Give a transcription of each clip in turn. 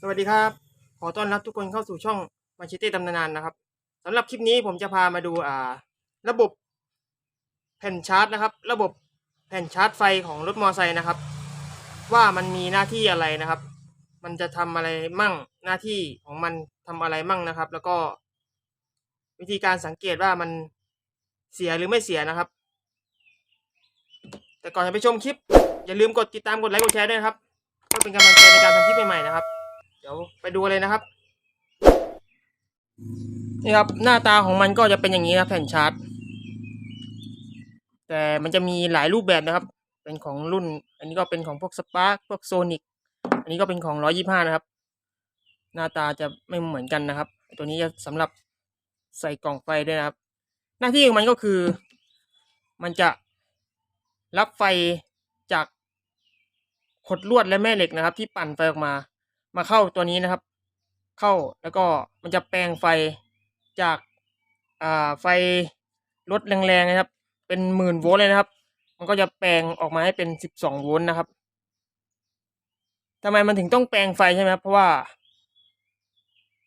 สวัสดีครับ ขอต้อนรับทุกคนเข้าสู่ช่องมาชิเต้ตำนานนะครับสำหรับคลิปนี้ผมจะพามาดูอ่า ระบบแผ่นชาร์จนะครับ ระบบแผ่นชาร์จไฟของรถมอเตอร์ไซค์นะครับ ว่ามันมีหน้าที่อะไรนะครับ มันจะทำอะไรมั่งหน้าที่ของมันทำอะไรมั่งนะครับ แล้วก็ วิธีการสังเกตว่ามันเสียหรือไม่เสียนะครับ แต่ก่อนจะไปชมคลิป อย่าลืมกดติดตามกดไลค์กดแชร์ด้วยครับเพื่อเป็นกำลังใจในการทำคลิปใหม่ๆนะครับ ดี๋ยวไปดูเลยนะครับ นี่ครับ หน้าตาของมันก็จะเป็นอย่างนี้ครับแผ่นชาร์จ แต่มันจะมีหลายรูปแบบนะครับ เป็นของรุ่น อันนี้ก็เป็นของพวกสปาร์คพวกโซนิกอันนี้ก็เป็นของร้อยี่ห้านะครับ หน้าตาจะไม่เหมือนกันนะครับ ตัวนี้จะสำหรับใส่กล่องไฟด้วยนะครับ หน้าที่ของมันก็คือ มันจะรับไฟจากขดลวดและแม่เหล็กนะครับ ที่ปั่นไฟออกมา มาเข้าตัวนี้นะครับ เข้าแล้วก็มันจะแปลงไฟจากอ่าไฟลดแรงๆนะครับ เป็นหมื่นโวลต์เลยนะครับ มันก็จะแปลงออกมาให้เป็นสิบสองโวลต์นะครับทำไมมันถึงต้องแปลงไฟใช่ไหมครับเพราะว่า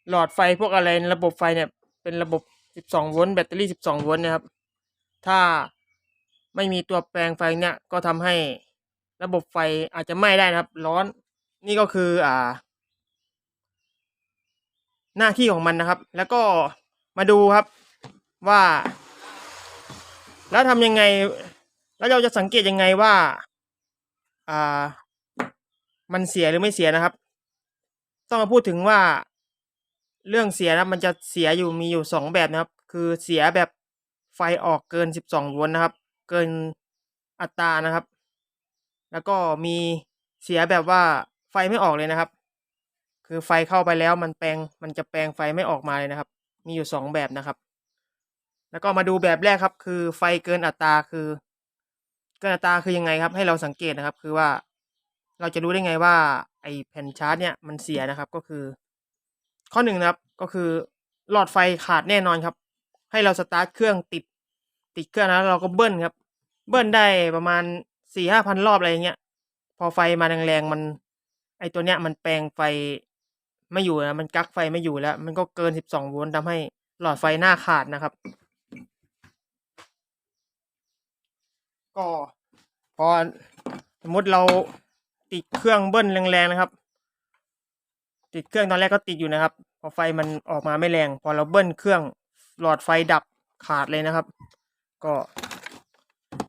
หลอดไฟพวกอะไรระบบไฟเนี่ยเป็นระบบสิบสองโวลต์แบตเตอรี่สิบสองโวลต์นะครับ ถ้าไม่มีตัวแปลงไฟเนี่ยก็ทำให้ระบบไฟอาจจะไหม้ได้นะครับ ร้อนนี่ก็คืออ่า หน้าที่ของมันนะครับ แล้วก็มาดูครับว่า แล้วทำยังไง แล้วเราจะสังเกตยังไงว่าอ่า มันเสียหรือไม่เสียนะครับ ต้องมาพูดถึงว่าเรื่องเสียนะมันจะเสียอยู่มีอยู่สองแบบนะครับ คือเสียแบบไฟออกเกินสิบสองโวลต์นะครับ เกินอัตรานะครับ แล้วก็มีเสียแบบว่าไฟไม่ออกเลยนะครับ คือไฟเข้าไปแล้วมันแปลงมันจะแปลงไฟไม่ออกมาเลยนะครับ มีอยู่สองแบบนะครับ แล้วก็มาดูแบบแรกครับ คือไฟเกินอัตราคือ เกินอัตราคือยังไงครับ ให้เราสังเกตนะครับ คือว่าเราจะรู้ได้ไงว่า ไอแผ่นชาร์จเนี่ยมันเสียนะครับ ก็คือ ข้อหนึ่งนะครับ ก็คือหลอดไฟขาดแน่นอนครับ ให้เราสตาร์ทเครื่องติด ติดเครื่องแล้วเราก็เบิ้ลครับ เบิ้ลได้ประมาณสี่ห้าพันรอบอะไรเงี้ย พอไฟมาแรงๆมัน ไอตัวเนี้ยมันแปลงไฟ ไม่อยู่นะมันกักไฟไม่อยู่แล้ว มันก็เกินสิบสองโวลต์ทำให้หลอดไฟหน้าขาดนะครับ ก็พอสมมติเราติดเครื่องเบิ้ลแรงๆนะครับ ติดเครื่องตอนแรกก็ติดอยู่นะครับ พอไฟมันออกมาไม่แรง พอเราเบิ้ลเครื่องหลอดไฟดับขาดเลยนะครับ ก็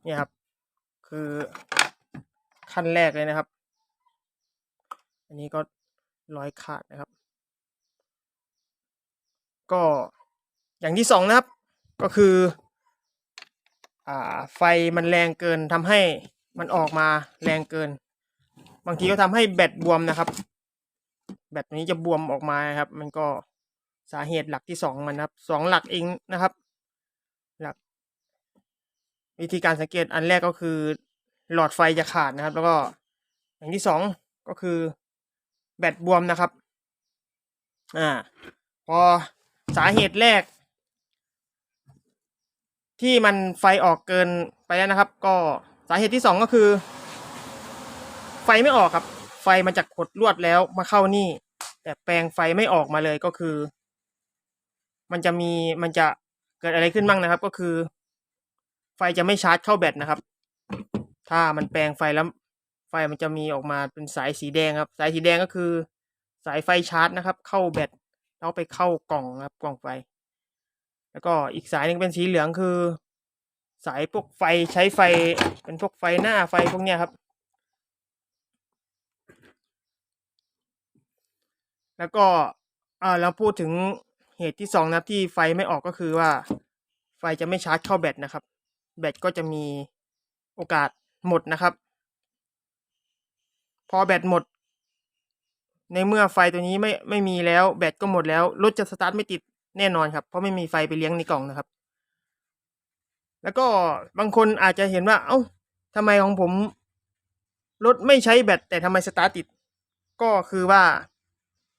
เนี่ยครับ คือขั้นแรกเลยนะครับ อันนี้ก็ ร้อยขาดนะครับ ก็อย่างที่สองนะครับ ก็คืออ่าไฟมันแรงเกินทำให้มันออกมาแรงเกิน บางทีก็ทำให้แบตบวมนะครับ แบตนี้จะบวมออกมาครับ มันก็สาเหตุหลักที่สองมันนะครับสองหลักเองนะครับ หลัก วิธีการสังเกตอันแรกก็คือ หลอดไฟจะขาดนะครับ แล้วก็อย่างที่สองก็คือ แบตบวมนะครับ อ่า พอสาเหตุแรก ที่มันไฟออกเกินไปแล้วนะครับ ก็สาเหตุที่สองก็คือ ไฟไม่ออกครับ ไฟมาจากขดลวดแล้วมาเข้านี่ แต่แปลงไฟไม่ออกมาเลยก็คือ มันจะมีมันจะเกิดอะไรขึ้นบ้างนะครับ ก็คือ ไฟจะไม่ชาร์จเข้าแบตนะครับ ถ้ามันแปลงไฟแล้ว ไฟมันจะมีออกมาเป็นสายสีแดงครับ สายสีแดงก็คือ สายไฟชาร์จนะครับ เข้าแบตแล้วไปเข้ากล่องครับกล่องไฟ แล้วก็อีกสายหนึ่งเป็นสีเหลืองคือ สายพวกไฟใช้ไฟเป็นพวกไฟหน้าไฟพวกเนี้ยครับ แล้วก็อ่าเราพูดถึงเหตุที่สองนะที่ไฟไม่ออกก็คือว่าไฟจะไม่ชาร์จเข้าแบตนะครับ แบตก็จะมีโอกาสหมดนะครับ พอแบตหมด ในเมื่อไฟตัวนี้ไม่ไม่มีแล้ว แบตก็หมดแล้วรถจะสตาร์ทไม่ติดแน่นอนครับ เพราะไม่มีไฟไปเลี้ยงในกล่องนะครับ แล้วก็บางคนอาจจะเห็นว่า เอ้าทำไมของผมรถไม่ใช้แบตแต่ทำไมสตาร์ทติด ก็คือว่า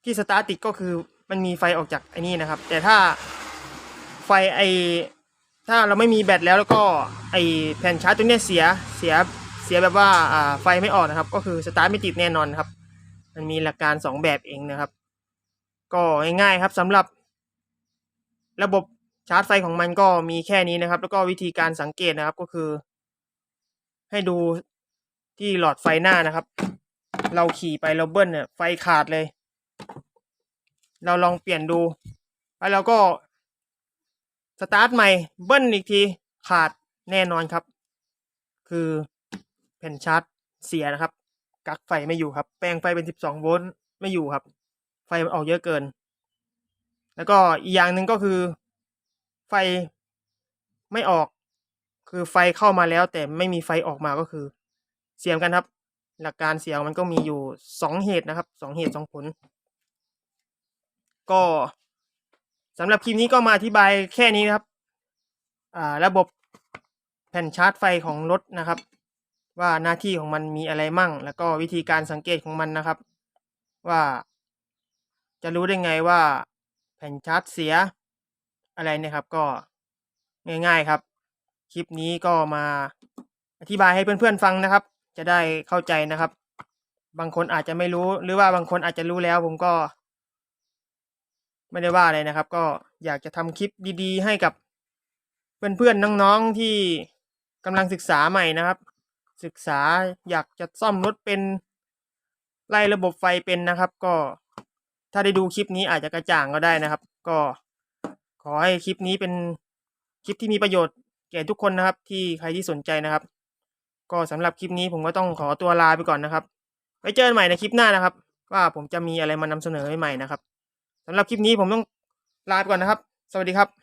ที่สตาร์ทติดก็คือมันมีไฟออกจากไอ้นี่นะครับ แต่ถ้าไฟไอถ้าเราไม่มีแบตแล้วแล้วก็ไอแผ่นชาร์จตัวเนี้ยเสียเสีย สียแบบว่าอ่าไฟไม่ออกนะครับ ก็คือสตาร์ทไม่ติดแน่นอนครับ มันมีหลักการสองแบบเองนะครับ ก็ง่ายๆครับสำหรับ ระบบชาร์จไฟของมันก็มีแค่นี้นะครับ แล้วก็วิธีการสังเกตนะครับก็คือ ให้ดูที่หลอดไฟหน้านะครับ เราขี่ไปเราเบิ้ลเนี่ยไฟขาดเลย เราลองเปลี่ยนดูแล้วเราก็สตาร์ทใหม่เบิ้ลอีกทีขาดแน่นอนครับ คือ แผ่นชาร์จเสียนะครับ กักไฟไม่อยู่ครับ แปลงไฟเป็น 12 โวลต์ไม่อยู่ครับ ไฟมันออกเยอะเกิน แล้วก็อีกอย่างหนึ่งก็คือ ไฟไม่ออก คือไฟเข้ามาแล้ว แต่ไม่มีไฟออกมาก็คือ เสียงกันครับ หลักการเสียงมันก็มีอยู่สองเหตุนะครับสองเหตุสองผล ก็สำหรับคลิปนี้ก็มาอธิบายแค่นี้นะครับ อ่า ระบบแผ่นชาร์จไฟของรถนะครับ ว่าหน้าที่ของมันมีอะไรมั่ง แล้วก็วิธีการสังเกตของมันนะครับ ว่าจะรู้ได้ไงว่าแผ่นชาร์จเสียอะไรเนี่ยครับก็ง่ายๆครับ คลิปนี้ก็มาอธิบายให้เพื่อนๆฟังนะครับ จะได้เข้าใจนะครับ บางคนอาจจะไม่รู้หรือว่าบางคนอาจจะรู้แล้ว ผมก็ ไม่ได้ว่าอะไรนะครับ ก็อยากจะทำคลิปดี ๆ ให้กับเพื่อนๆน้องๆที่กำลังศึกษาใหม่นะครับ ศึกษาอยากจะซ่อมรถเป็นไล่ระบบไฟเป็นนะครับ ก็ถ้าได้ดูคลิปนี้อาจจะกระจ่างก็ได้นะครับ ก็ขอให้คลิปนี้เป็นคลิปที่มีประโยชน์แก่ทุกคนนะครับ ที่ใครที่สนใจนะครับ ก็สำหรับคลิปนี้ผมก็ต้องขอตัวลาไปก่อนนะครับไว้เจอกันใหม่ในคลิปหน้านะครับ ว่าผมจะมีอะไรมานำเสนอใหม่ๆนะครับสำหรับคลิปนี้ผมต้องลาไปก่อนนะครับ สวัสดีครับ